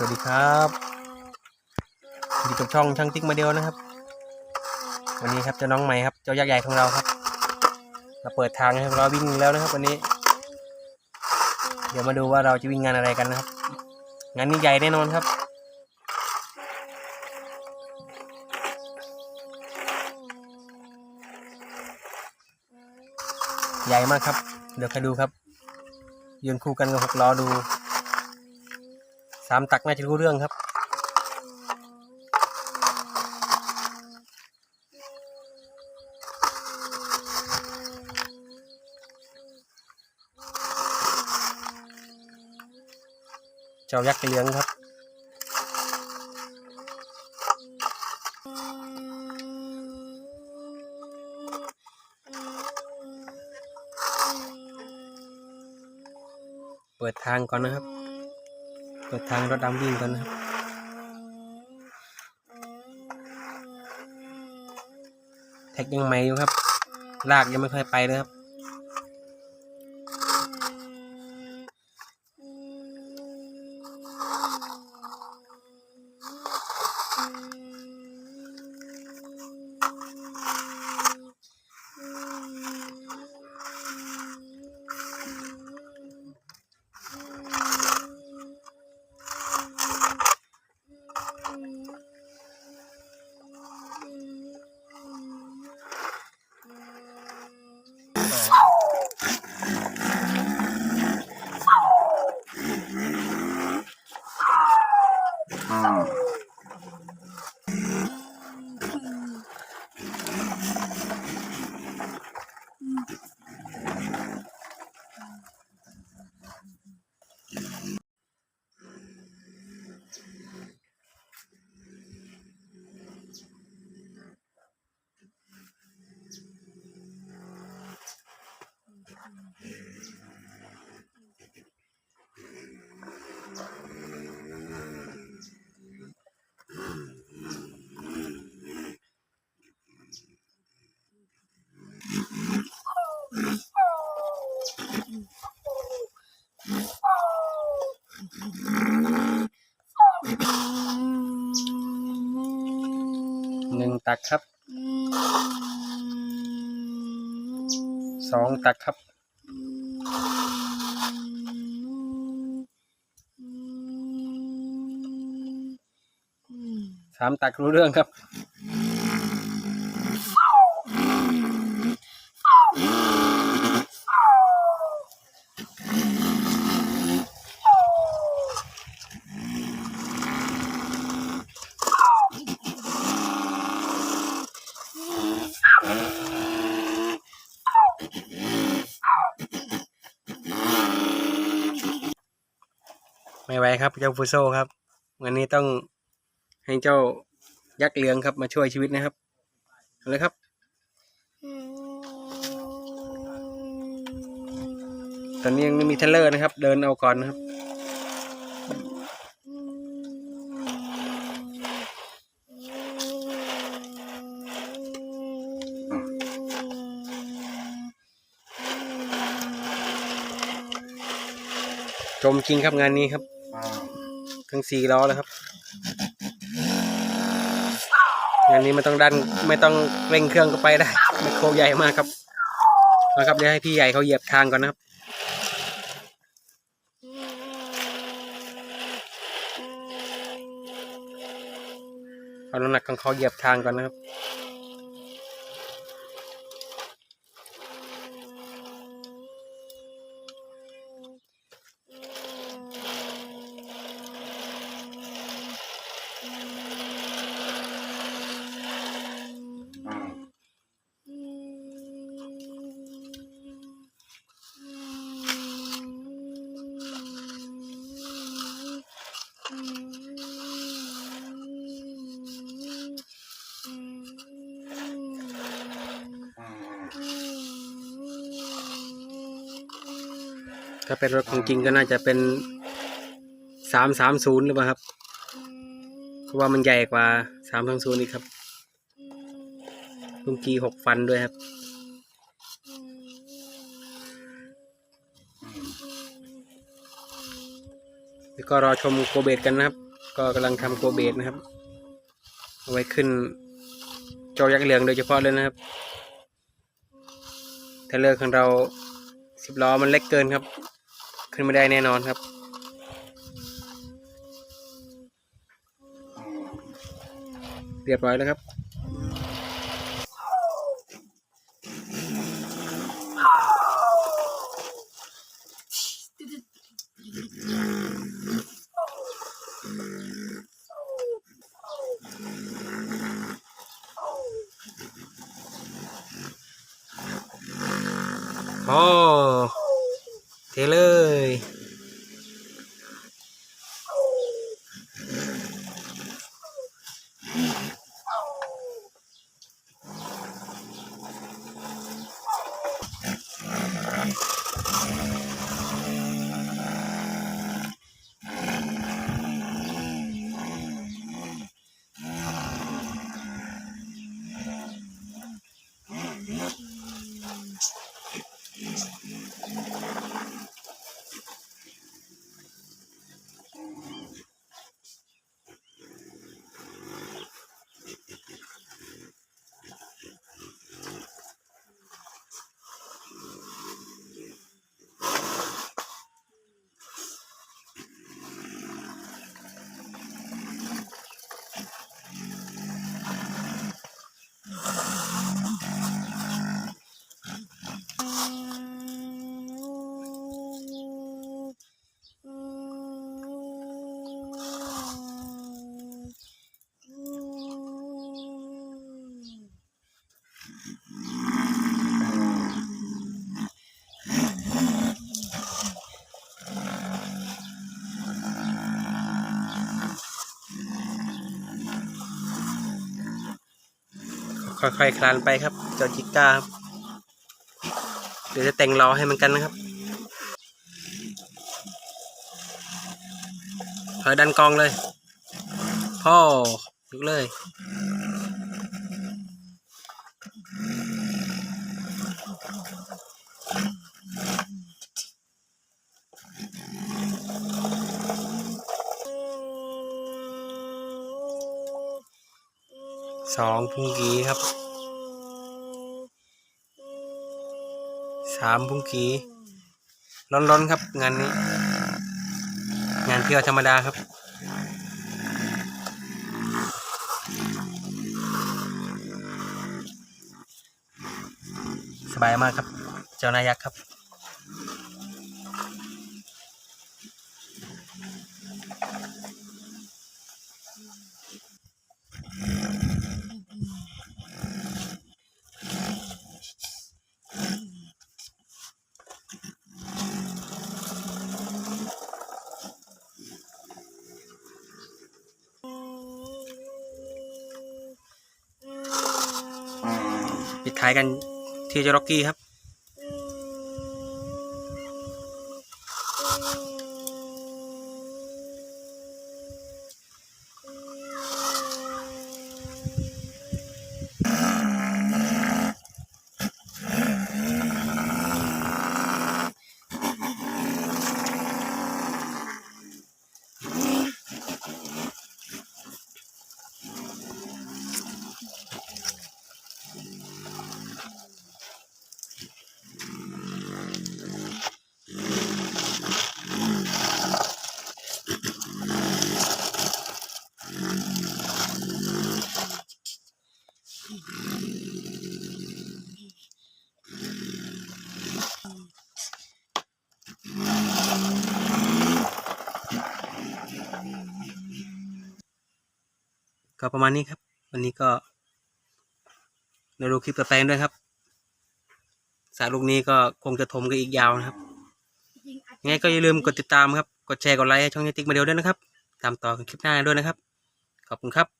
สวัสดีครับอยู่กับช่องช่างติ๊กมาเดียวนะครับ วันนี้ครับเจ้าน้องใหม่ครับเจ้ายักษ์ใหญ่ของเราครับมาเปิดทางให้เราวิ่งแล้วนะครับ วันนี้ เดี๋ยวมาดูว่าเราจะวิ่งงานอะไรกันนะครับ งานนี้ใหญ่แน่นอนครับใหญ่มากครับ เดี๋ยวใครดูครับยืนคู่กันกับหกล้อดู สามตักน่าจะรู้เรื่องครับ เจ้ายักษ์เหลืองครับเปิดทางก่อนนะครับ เปิดทางรถดำวิ่งก่อนนะครับแท็กยังใหม่อยู่ครับ ลากยังไม่ค่อยไปเลยครับ ตักครับสองตักครับสามตักรู้เรื่องครับ ไม่ไหวครับเจ้าฟูโซครับ วันนี้ต้องให้เจ้ายักษ์เหลืองครับมาช่วยชีวิตนะครับเอาเลยครับ ตอนนี้ยังไม่มีเทเลอร์นะครับ เดินเอาก่อนนะครับ จมจริงครับงานนี้ครับ ทั้งสี่ล้อแล้วครับงานนี้มันต้องดันไม่ต้องเร่งเครื่องก็ไปได้ไมคโครใหญ่มากครับนะครับเดี๋ยวให้พี่ใหญ่เขาเหยียบทางก่อนนะครับเอาน้ำหนักของเขาเหยียบทางก่อนนะครับ ถ้าเป็นรถของจริงก็น่าจะเป็นสามสามศูนย์หรือเปล่าครับเพราะว่ามันใหญ่กว่าสามสองศูนย์อีกครับลุงกีหกฟันด้วยครับแล้วก็รอชมโกเบตกันนะครับ ก็กำลังทำโกเบสนะครับ เอาไว้ขึ้นจอยักษ์เหลืองโดยเฉพาะเลยนะครับเทเลอร์ของเราสิบล้อมันเล็กเกินครับ ขึ้นไม่ได้แน่นอนครับ เรียบร้อยแล้วครับโอ้ เทเลย ค่อยๆคคลานไปครับจอจิก้าครับเดี๋ยวจะแต่งล้อให้มันกันนะครับถอยดันกองเลย พ่อยกเลย สองพุงกีครับสามพุงกีร้อนๆครับ งานนี้ งานเที่ยวธรรมดาครับสบายมากครับ เจ้านายักษ์ครับ ปิดท้ายกันที่เจอร็อกกี้ครับ ก็ประมาณนี้ครับ วันนี้ก็ในดูคลิปต่อไปด้วยครับสายลูกนี้ก็คงจะทมกันอีกยาวนะครับยังไงก็อย่าลืมกดติดตามครับ กดแชร์ กดไลค์ให้ช่องยติ๊กมาเดียวด้วยนะครับ ตามต่อคลิปหน้าด้วยนะครับ ขอบคุณครับ